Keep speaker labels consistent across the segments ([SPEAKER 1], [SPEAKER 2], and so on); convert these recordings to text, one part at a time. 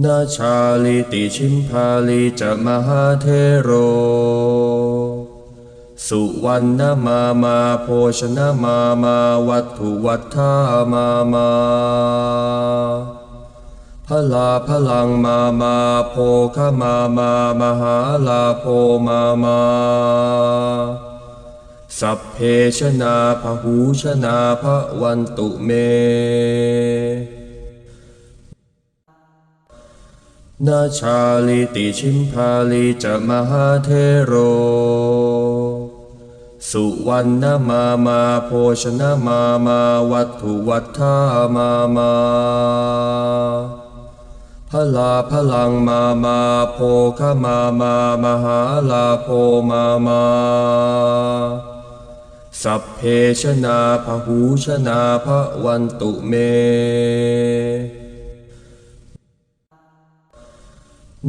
[SPEAKER 1] นาชาลิติชิมพาลิจะมหาเทโร สุวรรณมามาโภชนะมามาวัตถุวัฏฐามามาพลาพลังมามาโภคมามามหาลาโภมามาสัพเพชนาพหูชนาพระวันตุเม นาชาลิติชิมพาลิจะมหาเทโร สุวรรณมามาโภชนะมามาวัตถุวัฏฐามามาพลาพลังมามาโภคมามามหาลาโภมามาสัพเพชนาพหูชนาพระวันตุเม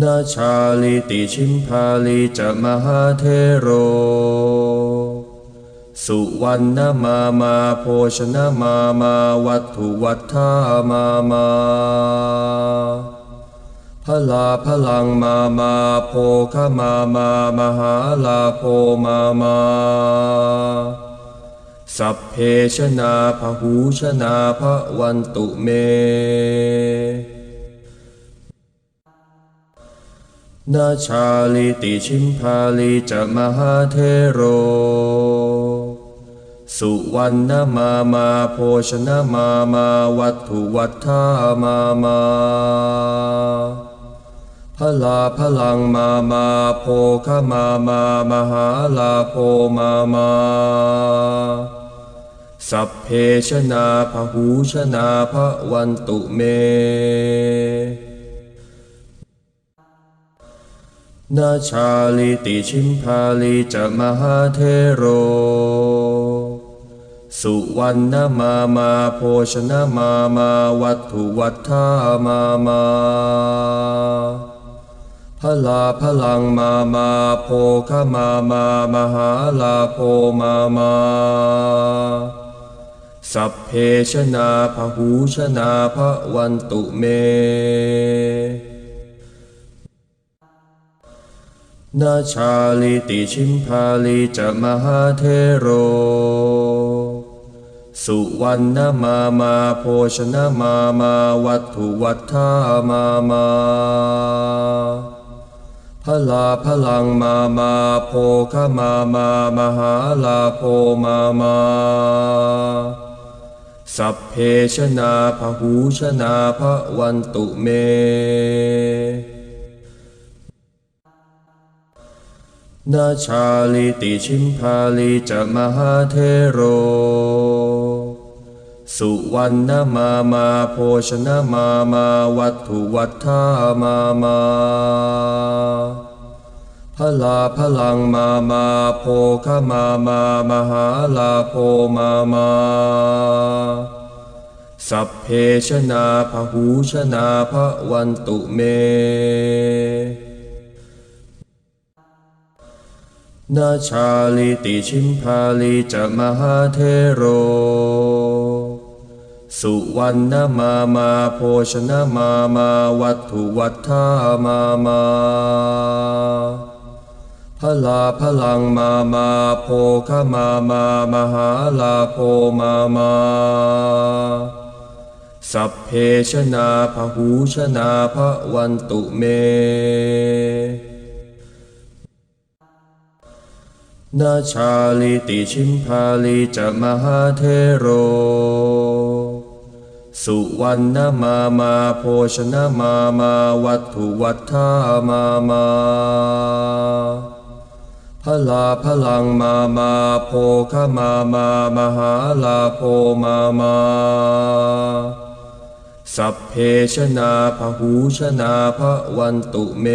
[SPEAKER 1] นาชาลิติชิมพาลิจะมหาเทโร สุวรรณมามาโภชนะมามาวัตถุวัฏฐามามาพลาพลังมามาโภคมามามหาลาโภมามา สัพเพชนาพหูชนาพระวันตุเม นาชาลิติชิมพาลิจะมหาเทโร สุวรรณมามาโภชนะมามาวัตถุวัฏฐามามาพลาพลังมามาโภคมามามหาลาโภมามาสัพเพชนาพหูชนาพระวันตุเม นาชาลิติชิมพาลิจะมหาเทโร สุวรรณมามาโภชนะมามาวัตถุวัฏฐามามาพลาพลังมามาโภคมามามหาลาโภมามาสัพเพชนาพหูชนาพระวันตุเม นาชาลิติชิมพาลิจะมหาเทโร สุวรรณมามาโภชนะมามาวัตถุวัฏฐามามาพลาพลังมามาโภคมามามหาลาโภมามาสัพเพชนาพหูชนาพระวันตุเม นาชาลิติชิมพาลิจะมหาเทโร สุวรรณมามาโภชนะมามาวัตถุวัฏฐามามาพลาพลังมามาโภคมามามหาลาโภมามา สัพเพชนาพหูชนาพระวันตุเม นาชาลิติชิมพาลิจะมหาเทโร สุวรรณมามาโภชนะมามาวัตถุวัฏฐามามาพลาพลังมามาโภคมามามหาลาโภมามาสัพเพชนาพหูชนาพระวันตุเม นาชาลิติชิมพาลิจะมหาเทโร สุวรรณมามาโภชนะมามาวัตถุวัฏฐามามาพลาพลังมามาโภคมามามหาลาโภมามาสัพเพชนาพหูชนาพระวันตุเม